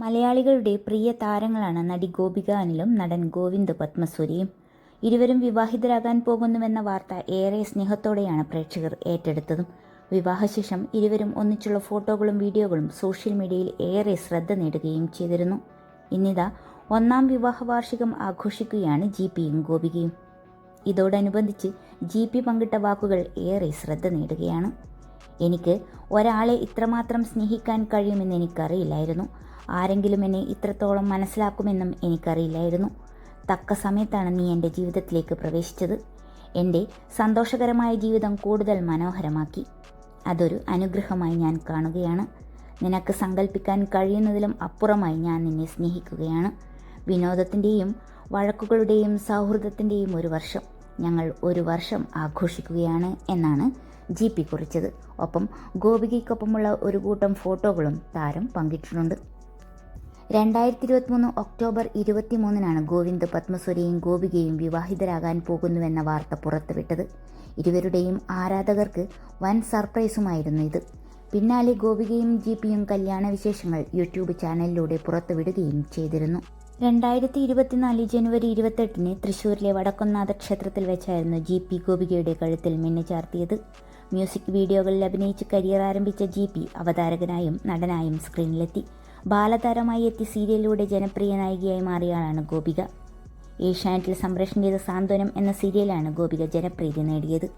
മലയാളികളുടെ പ്രിയ താരങ്ങളാണ് നടി ഗോപിക അനിലും നടൻ ഗോവിന്ദ് പത്മസൂരിയും. ഇരുവരും വിവാഹിതരാകാൻ പോകുന്നുവെന്ന വാർത്ത ഏറെ സ്നേഹത്തോടെയാണ് പ്രേക്ഷകർ ഏറ്റെടുത്തതും. വിവാഹശേഷം ഇരുവരും ഒന്നിച്ചുള്ള ഫോട്ടോകളും വീഡിയോകളും സോഷ്യൽ മീഡിയയിൽ ഏറെ ശ്രദ്ധ നേടുകയും ചെയ്തിരുന്നു. ഇന്നിതാ ഒന്നാം വിവാഹ വാർഷികം ആഘോഷിക്കുകയാണ് ജി പിയും ഗോപികയും. ഇതോടനുബന്ധിച്ച് ജി പി പങ്കിട്ട വാക്കുകൾ ഏറെ ശ്രദ്ധ നേടുകയാണ്. എനിക്ക് ഒരാളെ ഇത്രമാത്രം സ്നേഹിക്കാൻ കഴിയുമെന്ന് എനിക്കറിയില്ലായിരുന്നു. ആരെങ്കിലും എന്നെ ഇത്രത്തോളം മനസ്സിലാക്കുമെന്നും എനിക്കറിയില്ലായിരുന്നു. തക്ക സമയത്താണ് നീ എന്റെ ജീവിതത്തിലേക്ക് പ്രവേശിച്ചത്. എന്റെ സന്തോഷകരമായ ജീവിതം കൂടുതൽ മനോഹരമാക്കി. അതൊരു അനുഗ്രഹമായി ഞാൻ കാണുകയാണ്. നിനക്ക് സങ്കല്പിക്കാൻ കഴിയുന്നതിലും അപ്പുറമായി ഞാൻ നിന്നെ സ്നേഹിക്കുകയാണ്. വിനോദത്തിന്റെയും വഴക്കുകളുടെയും സൗഹൃദത്തിന്റെയും ഒരു വർഷം. ഞങ്ങൾ ഒരു വർഷം ആഘോഷിക്കുകയാണ് എന്നാണ് ജി പി കുറിച്ചത്. ഒപ്പം ഗോപികയ്ക്കൊപ്പമുള്ള ഒരു കൂട്ടം ഫോട്ടോകളും താരം പങ്കിട്ടിട്ടുണ്ട്. രണ്ടായിരത്തി ഇരുപത്തിമൂന്ന് ഒക്ടോബർ ഇരുപത്തിമൂന്നിനാണ് ഗോവിന്ദ് പത്മസുരയും ഗോപികയും വിവാഹിതരാകാൻ പോകുന്നുവെന്ന വാർത്ത പുറത്തുവിട്ടത്. ഇരുവരുടെയും ആരാധകർക്ക് വൻ സർപ്രൈസുമായിരുന്നു ഇത്. പിന്നാലെ ഗോപികയും ജി പിയും കല്യാണ വിശേഷങ്ങൾ യൂട്യൂബ് ചാനലിലൂടെ പുറത്തുവിടുകയും ചെയ്തിരുന്നു. രണ്ടായിരത്തി ഇരുപത്തിനാല് ജനുവരി ഇരുപത്തെട്ടിന് തൃശ്ശൂരിലെ വടക്കൊന്നാഥ ക്ഷേത്രത്തിൽ വെച്ചായിരുന്നു ജി പി ഗോപികയുടെ കഴുത്തിൽ മിന്നു ചാർത്തിയത്. മ്യൂസിക് വീഡിയോകളിൽ അഭിനയിച്ച് കരിയർ ആരംഭിച്ച ജി പി അവതാരകനായും നടനായും സ്ക്രീനിലെത്തി. ബാലതാരമായി എത്തി സീരിയലിലൂടെ ജനപ്രിയ നായികയായി മാറിയാളാണ് ഗോപിക. ഏഷ്യാനെറ്റിൽ സംപ്രേഷണം ചെയ്ത സാന്ത്വനം എന്ന സീരിയലാണ് ഗോപിക ജനപ്രീതി നേടിയത്.